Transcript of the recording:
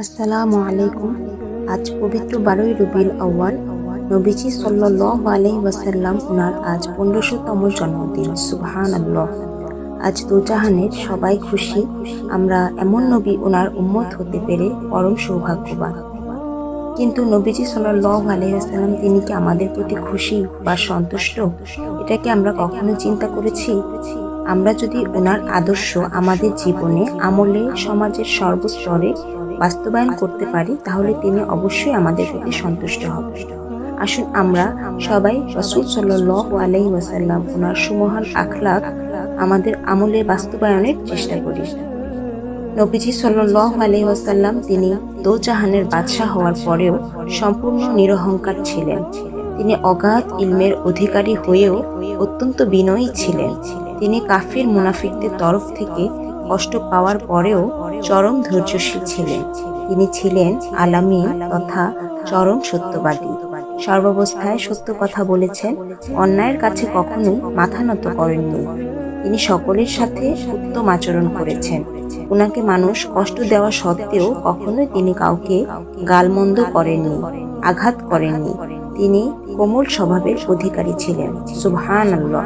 আসসালামু আলাইকুম। আজ পবিত্র বারোই রবিউল আউয়াল নবীজি সাল্লাহ আলাই ওয়াসাল্লাম ওনার আজ পনেরোশোতম জন্মদিন সুবহান আল্লাহ আজ দুজাহানের সবাই খুশি, আমরা এমন নবী ওনার উম্মত হতে পেরে পরম সৌভাগ্যবান। কিন্তু নবীজি সাল্লাহ আলাইসাল্লাম তিনি কি আমাদের প্রতি খুশি বা সন্তুষ্ট? এটা কি আমরা কখনো চিন্তা করেছি? আমরা যদি ওনার আদর্শ আমাদের জীবনে আমলে, সমাজের সর্বস্তরে বাস্তবায়ন করতে পারি, তাহলে তিনি অবশ্যই আমাদের প্রতি সন্তুষ্ট হবেন। আসুন আমরা সবাই রসুল সাল্লাহ ওয়াসাল্লাম ওনার সুমহান আখলাক আমাদের আমলে বাস্তবায়নের চেষ্টা করি। নবীজি সাল্লাহ আলাই ওয়াসাল্লাম তিনি দোজাহানের বাদশাহ হওয়ার পরেও সম্পূর্ণ নিরহংকার ছিলেন। তিনি অগাধ ইলমের অধিকারী হয়েও অত্যন্ত বিনয়ী ছিলেন। তিনি কাফির মুনাফিকদের তরফ থেকে কষ্ট পাওয়ার পরেও চরম ধৈর্যশীল ছিলেন। তিনি ছিলেন আলামিন তথা চরম সত্যবাদী। সর্বাবস্থায় সত্য কথা বলেছেন। অন্যায়ের কাছে কখনোই মাথা নত করেননি। তিনি সকলের সাথে উত্তম আচরণ করেছেন। ওনাকে মানুষ কষ্ট দেওয়া সত্ত্বেও কখনোই তিনি কাউকে গালমন্দ করেননি, আঘাত করেননি। তিনি কোমল স্বভাবের অধিকারী ছিলেন। সুবহান আল্লাহ